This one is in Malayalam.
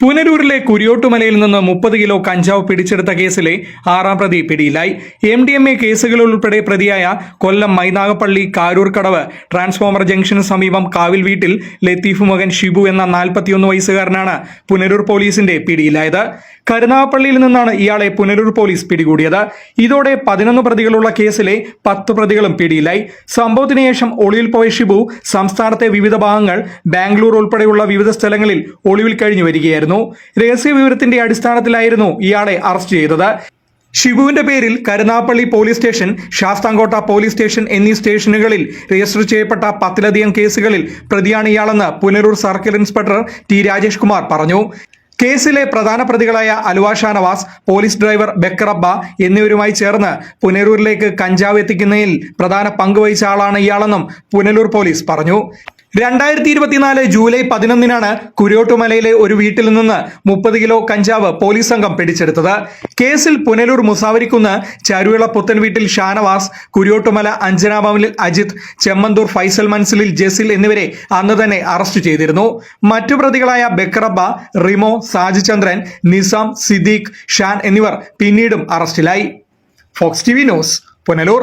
പുനരൂരിലെ കുരിയോട്ടുമലയിൽ നിന്ന് മുപ്പത് കിലോ കഞ്ചാവ് പിടിച്ചെടുത്ത കേസിലെ ആറാം പ്രതി പിടിയിലായി. എം ഡി എം എ കേസുകളിൽ ഉൾപ്പെടെ പ്രതിയായ കൊല്ലം മൈനാഗപ്പള്ളി കാരൂർ കടവ് ട്രാൻസ്ഫോമർ ജംഗ്ഷന് സമീപം കാവിൽ വീട്ടിൽ ലത്തീഫ് മകൻ ഷിബു എന്ന നാൽപ്പത്തിയൊന്ന് വയസ്സുകാരനാണ് പുനരൂർ പോലീസിന്റെ പിടിയിലായത്. കരുനാഗപ്പള്ളിയിൽ നിന്നാണ് ഇയാളെ പുനരൂർ പോലീസ് പിടികൂടിയത്. ഇതോടെ പതിനൊന്ന് പ്രതികളുള്ള കേസിലെ പത്ത് പ്രതികളും പിടിയിലായി. സംഭവത്തിന് ശേഷം ഒളിവിൽ പോയ ഷിബു സംസ്ഥാനത്തെ വിവിധ ഭാഗങ്ങൾ ബാംഗ്ലൂർ ഉൾപ്പെടെയുള്ള വിവിധ സ്ഥലങ്ങളിൽ ഒളിവിൽ കഴിഞ്ഞു വരികയായിരുന്നു. രഹസ്യ വിവരത്തിന്റെ അടിസ്ഥാനത്തിലായിരുന്നു ഇയാളെ അറസ്റ്റ് ചെയ്തത്. ഷിബുവിന്റെ പേരിൽ Karunagappally police station Sasthamkotta police station എന്നീ സ്റ്റേഷനുകളിൽ രജിസ്റ്റർ ചെയ്യപ്പെട്ട പത്തിലധികം കേസുകളിൽ പ്രതിയാണ് ഇയാളെന്ന് Punalur circle inspector T Rajesh Kumar പറഞ്ഞു. കേസിലെ പ്രധാന പ്രതികളായ അലുവ ഷാനവാസ് പോലീസ് ഡ്രൈവർ ബക്കറബ്ബ എന്നിവരുമായി ചേർന്ന് പുനരൂരിലേക്ക് കഞ്ചാവ് എത്തിക്കുന്നതിൽ പ്രധാന പങ്കുവഹിച്ച ആളാണ് ഇയാളെന്നും പുനലൂർ പോലീസ് പറഞ്ഞു. രണ്ടായിരത്തി ഇരുപത്തിനാല് ജൂലൈ പതിനൊന്നിനാണ് കുരോട്ടുമലയിലെ ഒരു വീട്ടിൽ നിന്ന് മുപ്പത് കിലോ കഞ്ചാവ് പോലീസ് സംഘം പിടിച്ചെടുത്തത്. കേസിൽ പുനലൂർ മുസാവരിക്കുന്ന് ചരുവിള പുത്തൻ വീട്ടിൽ ഷാനവാസ് കുരോട്ടുമല അഞ്ജനാഭവനിൽ അജിത് ചെമ്മന്തൂർ ഫൈസൽ മൻസിലിൽ ജസിൽ എന്നിവരെ അന്ന് തന്നെ അറസ്റ്റ് ചെയ്തിരുന്നു. മറ്റു പ്രതികളായ ബക്രബ റിമോ സാജിചന്ദ്രൻ നിസാം സിദ്ദീഖ് ഷാൻ എന്നിവർ പിന്നീടും അറസ്റ്റിലായി. Fox T news Punalur.